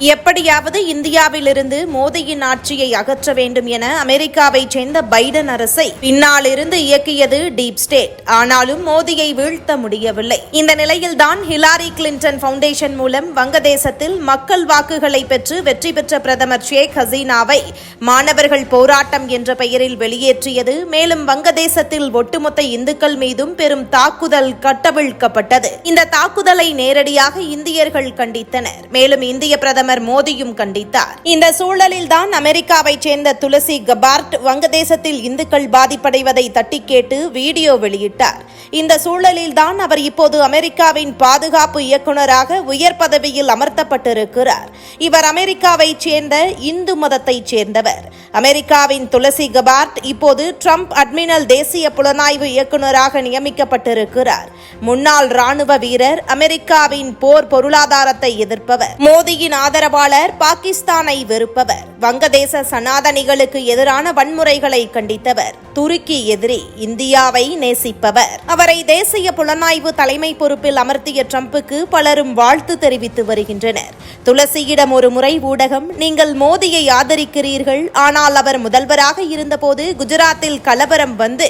எப்படியாவது இந்தியாவிலிருந்து மோடியின் ஆட்சியை அகற்ற வேண்டும் என அமெரிக்காவைச் சேர்ந்த பைடன் அரசை பின்னாலிருந்து இயக்கியது டீப் ஸ்டேட். ஆனாலும் மோடியை வீழ்த்த முடியவில்லை. இந்த நிலையில்தான் ஹிலாரி கிளின்டன் பவுண்டேஷன் மூலம் வங்கதேசத்தில் மக்கள் வாக்குகளை பெற்று வெற்றி பெற்ற பிரதமர் ஷேக் ஹசீனாவை மாணவர்கள் போராட்டம் என்ற பெயரில் வெளியேற்றியது. மேலும் வங்கதேசத்தில் ஒட்டுமொத்த இந்துக்கள் மீதும் பெரும் தாக்குதல் கட்டவிழ்க்கப்பட்டது. இந்த தாக்குதலை நேரடியாக இந்தியர்கள் கண்டித்தனர். மேலும் இந்திய பிரதமர் மோடியும் கண்டித்தார். இந்த சூழலில் தான் அமெரிக்காவைச் சேர்ந்த துளசி கபார்ட் வங்கதேசத்தில் இந்துக்கள் பாதிப்படைவதை தட்டி கேட்டு வீடியோ வெளியிட்டார். இந்த சூழலில் தான் அவர் இப்போது அமெரிக்காவின் பாதுகாப்பு இயக்குநராக உயர் பதவியில் அமர்த்தப்பட்டிருக்கிறார். இவர் அமெரிக்காவைச் சேர்ந்த இந்து மதத்தைச் சேர்ந்தவர். அமெரிக்காவின் துளசி கபார்ட் இப்போது ட்ரம்ப் அட்மினல் தேசிய புலனாய்வு இயக்குநராக நியமிக்கப்பட்டிருக்கிறார். முன்னாள் ராணுவ வீரர் அமெரிக்காவின் போர் பொருளாதாரத்தை எதிர்ப்பவர். மோடியின் ஆதரவாளர் பாகிஸ்தானை வெறுப்பவர். வங்கதேச சனாதனிகளுக்கு எதிரான வன்முறைகளை கண்டித்தவர். துருக்கி எதிரி இந்தியாவை நேசிப்பவர். அவரை தேசிய புலனாய்வு தலைமை பொறுப்பில் அமர்த்திய ட்ரம்புக்கு பலரும் வாழ்த்து தெரிவித்து வருகின்றனர். துளசியிடம் ஒரு முறை ஊடகம் நீங்கள் மோடியை ஆதரிக்கிறீர்கள் ஆனால் அவர் முதல்வராக இருந்தபோது குஜராத்தில் கலவரம் வந்து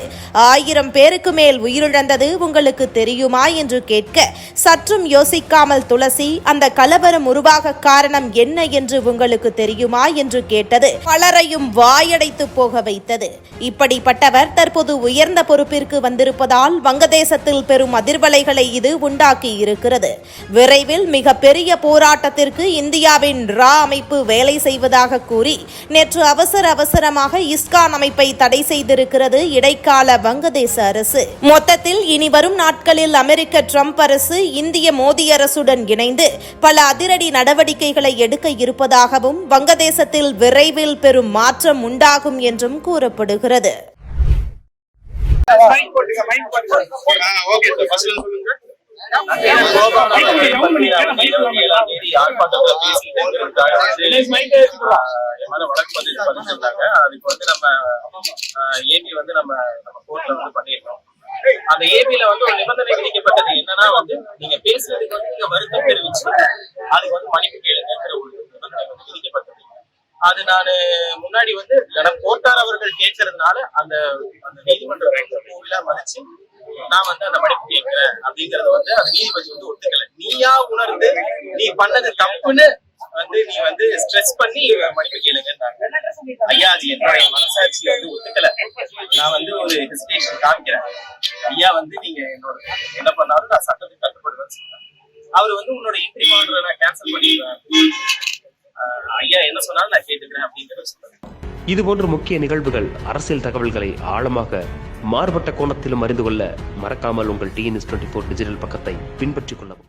ஆயிரம் பேருக்கு மேல் உயிரிழந்தது உங்களுக்கு தெரியுமா என்று கேட்க சற்றும் யோசிக்காமல் துளசி அந்த கலவரம் உருவாக காரணம் என்ன என்று உங்களுக்கு தெரியுமா என்று கேட்டது பலரையும் வாயடைத்து போக வைத்தது. இப்படிப்பட்டவர் தற்போது உயர்ந்த பொறுப்பிற்கு வந்திருப்பதால் வங்கதேசத்தில் பெரும் அதிர்வலைகளை இது உண்டாக்கி இருக்கிறது. விரைவில் மிக பெரிய போராட்டத்திற்கு இந்தியாவின் ரா அமைப்பு வேலை செய்வதாக கூறி நேற்று அவசர அவசரமாக இஸ்கான் அமைப்பை தடை செய்திருக்கிறது இடைக்கால வங்கதேச அரசு. மொத்தத்தில் இனி வரும் நாட்களில் அமெரிக்க ட்ரம்ப் அரசு இந்திய மோடி அரசுடன் இணைந்து பல அதிரடி நடவடிக்கைகளை எடுக்க இருப்பதாகவும் வங்கதேசத்தில் விரைவில் பெரும் மாற்றம் உண்டாகும் என்றும் கூறப்படுகிறது. மைண்ட் மேல வழக்கு பதிவு பண்ணிருந்தாங்க அதுக்கு வந்து நம்ம ஏபி வந்து நம்ம நம்ம கோர்ட்ல வந்து பண்ணியிருக்கோம். அந்த ஏபில வந்து ஒரு நிபந்தனை விதிக்கப்பட்டது என்னன்னா வந்து நீங்க பேசுறதுக்கு வந்து நீங்க வருத்தம் தெரிவிச்சு அதுக்கு வந்து மன்னிப்பு கேளுங்கிற ஒரு நிபந்தனை வந்து விதிக்கப்பட்டது. அது நான் முன்னாடி வந்து எனக்கு கோட்டார் அவர்கள் கேட்கறதுனால அந்த அந்த நீதிமன்ற ரூல மதிச்சு நான் வந்து அந்த மன்னிப்பு கேட்கிறேன் அப்படிங்கறது வந்து அந்த நீதிபதி வந்து ஒத்துக்கல. நீயா உணர்ந்து நீ பண்ணது தப்புன்னு வந்து நீ வந்து ஸ்ட்ரெஸ் பண்ணி மன்னிப்பு கேளுங்கன்னாங்க. ஐயா அது என்னுடைய மனசாட்சி வந்து ஒத்துக்கல. நான் வந்து ஒரு ஹெசிடேஷன் காமிக்கிறேன். ஐயா வந்து நீங்க என்னோட என்ன பண்ணாலும் நான் சட்டத்துக்கு கட்டுப்படுவேன்னு சொன்னேன் அவர் வந்து உன்னோட இன்ட்ரி ஆர்டரை நான் கேன்சல் பண்ணிடுவேன் ஐயா என்ன சொன்னாலும் நான் கேட்டுக்கிறேன் அப்படிங்கறத சொன்னாங்க இதுபோன்ற முக்கிய நிகழ்வுகள் அரசியல் தகவல்களை ஆழமாக மாறுபட்ட கோணத்திலும் அறிந்து கொள்ள மறக்காமல் உங்கள் டிஎன்எஸ் டுவெண்ட்டி ஃபோர் டிஜிட்டல் பக்கத்தை பின்பற்றிக் கொள்ளவும்.